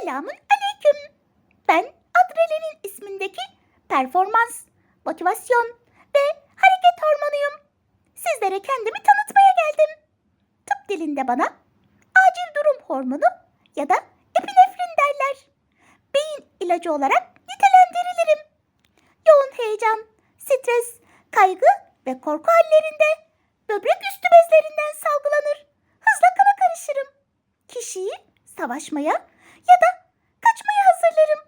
Selamün aleyküm. Ben adrenalin ismindeki performans, motivasyon ve hareket hormonuyum. Sizlere kendimi tanıtmaya geldim. Tıp dilinde bana acil durum hormonu ya da epinefrin derler. Beyin ilacı olarak nitelendirilirim. Yoğun heyecan, stres, kaygı ve korku hallerinde böbrek üstü bezlerinden salgılanır. Hızla kana karışırım. Kişiyi savaşmaya ya da kaçmaya hazırlarım.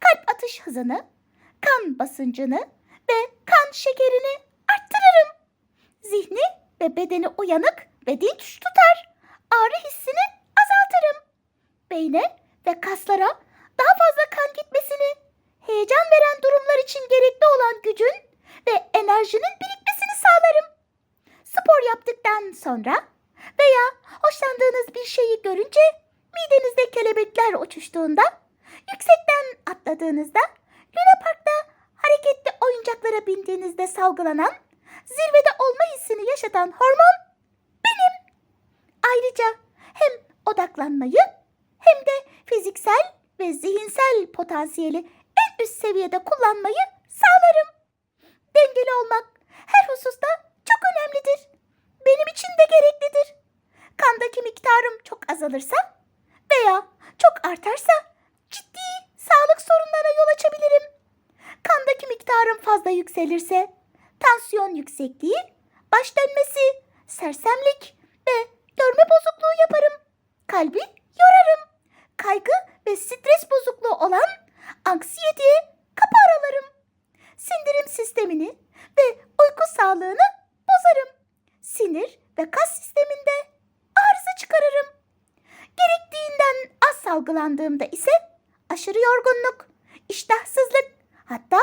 Kalp atış hızını, kan basıncını ve kan şekerini arttırırım. Zihni ve bedeni uyanık ve dinç tutar. Ağrı hissini azaltırım. Beyne ve kaslara daha fazla kan gitmesini, heyecan veren durumlar için gerekli olan gücün ve enerjinin birikmesini sağlarım. Spor yaptıktan sonra veya hoşlandığınız bir şeyi görünce midenizde kelebekler uçuştuğunda, yüksekten atladığınızda, Luna Park'ta hareketli oyuncaklara bindiğinizde salgılanan, zirvede olma hissini yaşatan hormon benim. Ayrıca hem odaklanmayı hem de fiziksel ve zihinsel potansiyeli en üst seviyede kullanmayı sağlarım. Dengeli olmak her hususta çok önemlidir. Benim için de gereklidir. Kandaki miktarım çok azalırsa artarsa ciddi sağlık sorunlarına yol açabilirim. Kandaki miktarım fazla yükselirse tansiyon yüksekliği, baş dönmesi, sersemlik ve görme bozukluğu yaparım. Kalbi yorarım. Kaygı ve stres bozukluğu olan anksiyeteye kapı aralarım. Sindirim sistemini ve uyku sağlığını bozarım. Sinir ve kas Salgılandığımda ise aşırı yorgunluk, iştahsızlık, hatta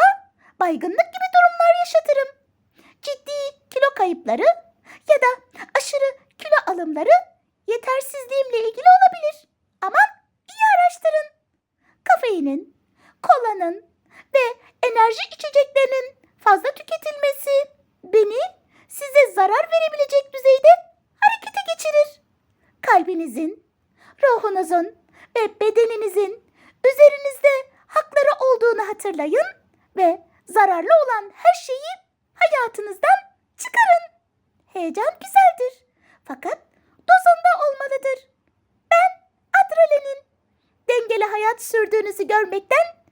baygınlık gibi durumlar yaşatırım. Ciddi kilo kayıpları ya da aşırı kilo alımları yetersizliğimle ilgili olabilir. Aman iyi araştırın. Kafeinin, kolanın ve enerji içeceklerinin fazla tüketilmesi beni size zarar verebilecek düzeyde harekete geçirir. Kalbinizin, ruhunuzun ve bedeninizin üzerinizde hakları olduğunu hatırlayın ve zararlı olan her şeyi hayatınızdan çıkarın. Heyecan güzeldir fakat dozunda olmalıdır. Ben adrenalin. Dengeli hayat sürdüğünüzü görmekten.